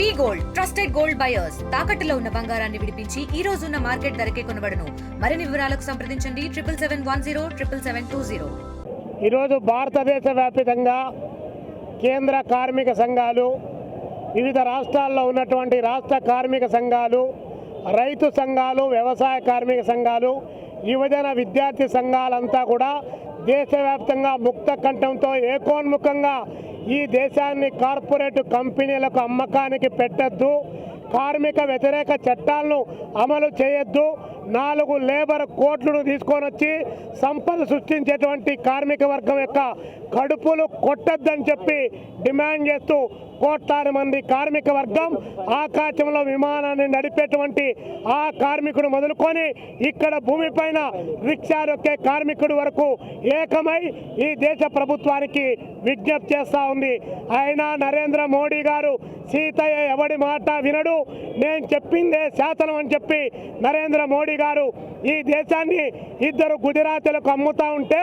V gold trusted gold buyers తాకట్టులో ఉన్న బంగారాన్ని విడిపించి ఈ రోజు ఉన్న మార్కెట్ ధరకే కొనబడను. మరిన్ని వివరాలకు సంప్రదించండి. Triple seven one zero triple seven two zero. ఈరోజు భారతదేశ వ్యాప్తంగా కేంద్ర కార్మిక సంఘాలు వివిధ రాష్ట్రాల్లో ఉన్నటువంటి రాష్ట్ర కార్మిక సంఘాలు రైతు సంఘాలు వ్యవసాయ కార్మిక సంఘాలు యువజన విద్యార్థి సంఘాలంతా కూడా దేశవ్యాప్తంగా ముక్త కంఠంతో ఏకోన్ముఖంగా ఈ దేశాన్ని కార్పొరేట్ కంపెనీలకు అమ్మకానికి పెట్టద్దు. కార్మిక వ్యతిరేక చట్టాలను అమలు చేయొద్దు. నాలుగు లేబర్ కోట్లను తీసుకొని వచ్చి సంపద సృష్టించేటువంటి కార్మిక వర్గం యొక్క కడుపులు కొట్టద్దని చెప్పి డిమాండ్ చేస్తూ కోట్లాది మంది కార్మిక వర్గం ఆకాశంలో విమానాన్ని నడిపేటువంటి ఆ కార్మికుడు మొదలుకొని ఇక్కడ భూమిపైన రిక్షా రొక్కే కార్మికుడు వరకు ఏకమై ఈ దేశ ప్రభుత్వానికి విజ్ఞప్తి చేస్తూ ఉంది. అయినా నరేంద్ర మోడీ గారు సీతయ్య ఎవడి మాట వినడు. నేను చెప్పిందే శాసనం అని చెప్పి నరేంద్ర మోడీ గారు ఈ దేశాన్ని ఇద్దరు గుజరాతీలకు అమ్ముతా ఉంటే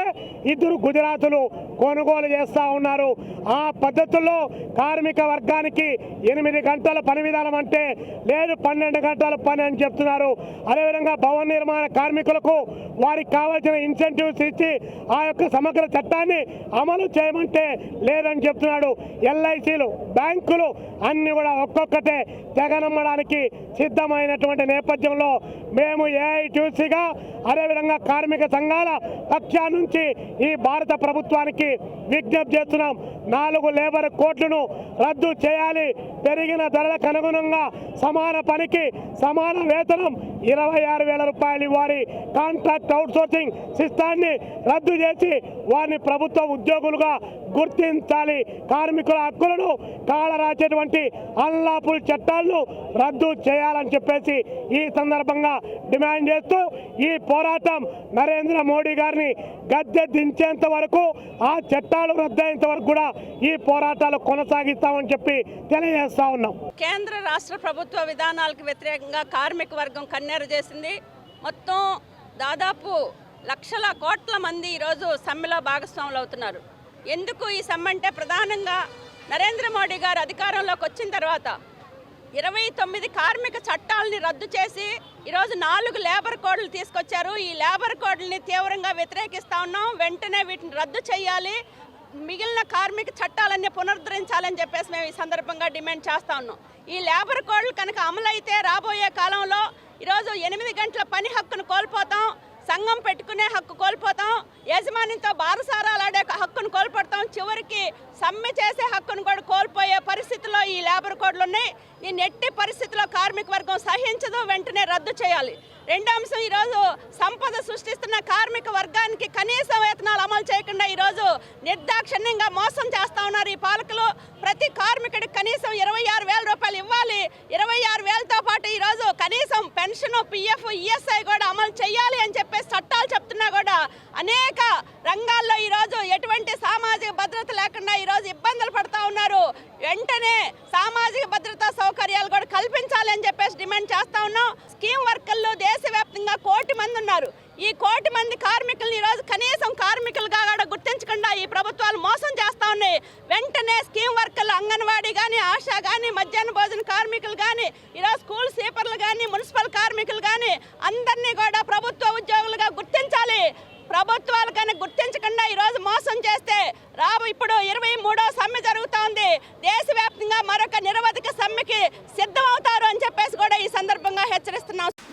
ఇద్దరు గుజరాతులు కొనుగోలు చేస్తూ ఉన్నారు. ఆ పద్ధతుల్లో కార్మిక వర్గానికి ఎనిమిది గంటల పని విధానం అంటే లేదు పన్నెండు గంటల పని అని చెప్తున్నారు. అదేవిధంగా భవన నిర్మాణ కార్మికులకు వారికి కావాల్సిన ఇన్సెంటివ్స్ ఇచ్చి ఆ యొక్క సమగ్ర చట్టాన్ని అమలు చేయమంటే లేదని చెప్తున్నాడు. ఎల్ఐసీలు బ్యాంకులు అన్ని కూడా ఒక్కొక్కటే తెగనమ్మడానికి సిద్ధమైనటువంటి నేపథ్యంలో మేము ఏఐటీసీగా అదేవిధంగా కార్మిక సంఘాల పక్షా నుంచి ఈ భారత ప్రభుత్వానికి విజ్ఞప్తి చేస్తున్నాం. నాలుగు లేబర్ కోట్లను రద్దు చేయాలి. పెరిగిన ధరలకు అనుగుణంగా సమాన పనికి సమాన వేతనం ఇరవై ఆరు వేల రూపాయలు వారి కాంట్రాక్ట్ అవుట్సోర్సింగ్ సిస్టాన్ని రద్దు చేసి వారిని ప్రభుత్వ ఉద్యోగులుగా గుర్తించాలి. కార్మికుల హక్కులను కాలరాచేటువంటి అన్లాపుల్ చట్టాలను రద్దు చేయాలని చెప్పేసి ఈ సందర్భంగా డిమాండ్ చేస్తూ ఈ పోరాటం నరేంద్ర మోడీ గారిని గద్దె దించేంత వరకు ఆ చట్టాలు రద్దయ్యేంత వరకు కూడా ఈ పోరాటాలు కొనసాగిస్తామని చెప్పి తెలియజేస్తా ఉన్నాం. కేంద్ర రాష్ట్ర ప్రభుత్వ విధానాలకు వ్యతిరేకంగా కార్మిక వర్గం కన్నెర చేసింది. మొత్తం దాదాపు లక్షల కోట్ల మంది ఈరోజు సమ్మెలో భాగస్వాములు అవుతున్నారు. ఎందుకు ఈ సమ్మె అంటే ప్రధానంగా నరేంద్ర మోడీ గారు అధికారంలోకి వచ్చిన తర్వాత ఇరవై తొమ్మిది కార్మిక చట్టాలని రద్దు చేసి ఈరోజు నాలుగు లేబర్ కోడ్లు తీసుకొచ్చారు. ఈ లేబర్ కోడ్లని తీవ్రంగా వ్యతిరేకిస్తా ఉన్నాం. వెంటనే వీటిని రద్దు చేయాలి. మిగిలిన కార్మిక చట్టాలన్నీ పునరుద్ధరించాలని చెప్పేసి మేము ఈ సందర్భంగా డిమాండ్ చేస్తా ఉన్నాం. ఈ లేబర్ కోడ్లు కనుక అమలైతే రాబోయే కాలంలో ఈరోజు ఎనిమిది గంటల పని హక్కును కోల్పోతాం సంఘం పెట్టుకునే హక్కు కోల్పోతాం యజమానితో బారసారాలాడే హక్కును కోల్పోతాం చివరికి సమ్మె చేసే హక్కును కూడా కోల్పోయే పరిస్థితిలో ఈ లేబర్ కోడ్లు ఉన్నాయి ఈ నెట్టి పరిస్థితిలో కార్మిక వర్గం సహించదు వెంటనే రద్దు చేయాలి. రెండో అంశం ఈరోజు సంపద సృష్టిస్తున్న కార్మిక వర్గానికి కనీస వేతనాలు అమలు చేయకుండా ఈరోజు నిర్దాక్షిణ్యంగా మోసం చేస్తా ఉన్నారు. ఈ పాలకులు ప్రతి కార్మికుడికి కనీసం ఇరవై ఆరు వేల రూపాయలు ఇవ్వాలి. ఇరవై ఆరు వేలతో పాటు ఈరోజు కనీసం పెన్షన్ పిఎఫ్ ఈఎస్ఐ కూడా అమలు చేయాలి అని చెప్పేసి చట్టాలు చెప్తున్నా కూడా అనేక రంగాల్లో ఈరోజు ఎటువంటి సామాజిక భద్రత లేకుండా ఈరోజు ఇబ్బందులు పడుతూ ఉన్నారు. వెంటనే సామాజిక భద్రతా సౌకర్యాలు కూడా కల్పించాలి అని చెప్పేసి డిమాండ్ చేస్తా ఉన్నాం. స్కీమ్ వర్కర్లు దేశవ్యాప్తంగా కోటి మంది ఉన్నారు. ఈ కోటి మంది కార్మికులను ఈరోజు కనీసం కార్మికులుగా కూడా గుర్తించకుండా ఈ ప్రభుత్వాలు మోసం చేస్తా ఉన్నాయి. వెంటనే స్కీమ్ వర్కర్లు అంగన్వాడీ కానీ ఆశా కానీ మధ్యాహ్న భోజన కార్మికులు కానీ ఈరోజు స్కూల్ స్వీపర్లు కానీ మున్సిపల్ కార్మికులు కానీ అందరినీ కూడా ప్రభుత్వ ఉద్యోగులుగా గుర్తించాలి. ప్రభుత్వాలు కానీ గుర్తించకుండా ఈరోజు మోసం చేస్తే రాబు ఇప్పుడు ఇరవై మూడో సమ్మె జరుగుతోంది. దేశవ్యాప్తంగా మరొక నిరవధిక సమ్మెకి సిద్ధమవుతారు అని చెప్పేసి కూడా ఈ సందర్భంగా హెచ్చరిస్తున్నాం